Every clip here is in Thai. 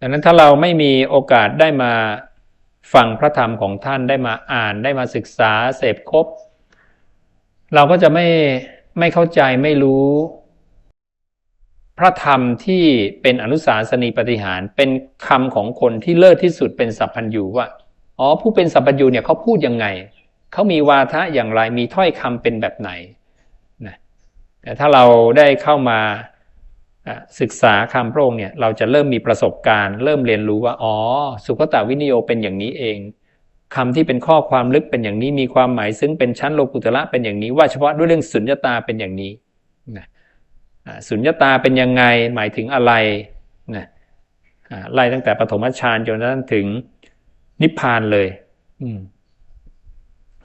ดังนั้นถ้าเราไม่มีโอกาสได้มาฟังพระธรรมของท่านได้มาอ่านได้มาศึกษาเสพครบ เราก็จะไม่ไม่เข้าใจไม่รู้ พระธรรมที่เป็นอนุสาสนีปฏิหารเป็นคำของคนที่เลิศที่สุดเป็นสัพพัญญูว่าอ๋อผู้เป็นสัพพัญญูเนี่ยเขาพูดยังไงเขามีวาทะอย่างไรมีถ้อยคำเป็นแบบไหนนะแต่ถ้าเราได้เข้ามา ศึกษาคำพระองค์เนี่ยเราจะเริ่มมีประสบการณ์ เริ่มเรียนรู้ว่าอ๋อ สุขตาวินิโยเป็นอย่างนี้เองคำที่เป็นข้อความลึกเป็นอย่างนี้มีความหมายซึ่งเป็นชั้นโลกุตระเป็นอย่างนี้ ว่าเฉพาะด้วยเรื่องสุญญตาเป็นอย่างนี้นะสุญญตาเป็นยังไงหมายถึงอะไรนะไล่ตั้งแต่ปฐมฌานจนกระทั่งถึงนิพพานเลย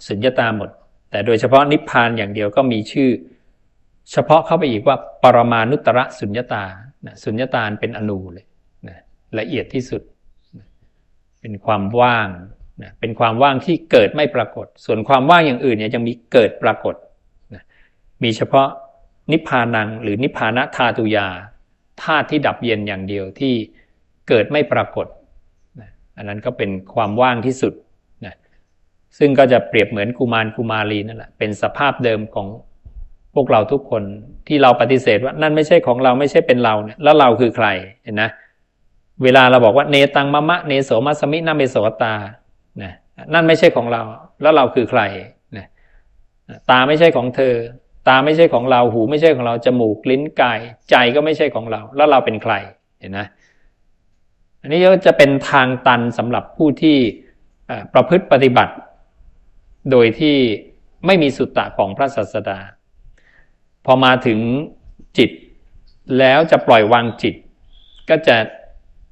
สุญญตาหมด แต่โดยเฉพาะนิพพานอย่างเดียวก็มีชื่อ เฉพาะเข้าไปอีกว่าปรมานุตระสุญญตาสุญญตาเป็นอนูเลยนะละเอียดที่สุด เป็นความว่างนะเป็นความว่างที่เกิดไม่ปรากฏ ส่วนความว่างอย่างอื่นเนี่ยยังมีเกิดปรากฏนะมีเฉพาะนิพพานังหรือนิพพานะธาตุยาธาตุที่ดับเย็นอย่างเดียวที่เกิดไม่ปรากฏนะอันนั้นก็เป็นความว่างที่สุดซึ่งก็จะเปรียบเหมือนกุมารกุมารีนั่นแหละเป็นสภาพเดิมของ พวกเราทุกคนที่เราปฏิเสธว่านั่นไม่ใช่ของเราไม่ใช่เป็นเราเนี่ยแล้วเราคือใครเห็นนะเวลาเราบอกว่าเนตังมะมะเนโสมัสมินาเมโสตานะนั่นไม่ใช่ของเรา แล้วเราคือใครนะตาไม่ใช่ของเธอ ตาไม่ใช่ของเราหูไม่ใช่ของเราจมูกลิ้นกาย ใจก็ไม่ใช่ของเรา แล้วเราเป็นใครเห็นนะอันนี้ก็จะเป็นทางตันสำหรับผู้ที่ประพฤติปฏิบัติ โดยที่ไม่มีสุตตะของพระศาสดา พอมาถึงจิต แล้วจะปล่อยวางจิต ก็จะ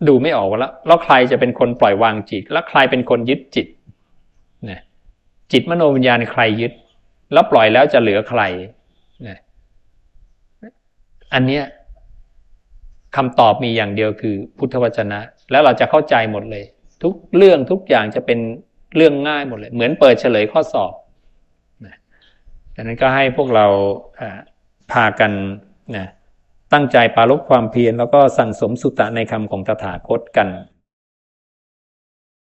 ดูไม่ออกแล้วแล้วใครจะเป็นคนปล่อยวางจิต แล้วใครเป็นคนยึดจิตนะจิตมโนวิญญาณใครยึด แล้วปล่อยแล้วจะเหลือใครนะอันเนี้ยคำตอบมีอย่างเดียวคือพุทธวจนะ แล้วเราจะเข้าใจหมดเลย ทุกเรื่องทุกอย่างจะเป็นเรื่องง่ายหมดเลย เหมือนเปิดเฉลยข้อสอบดังนั้นก็ให้พวกเรา พากันนะตั้งใจปาลบความเพียรแล้วก็สั่งสมสุตตะในคำของตถาคตกัน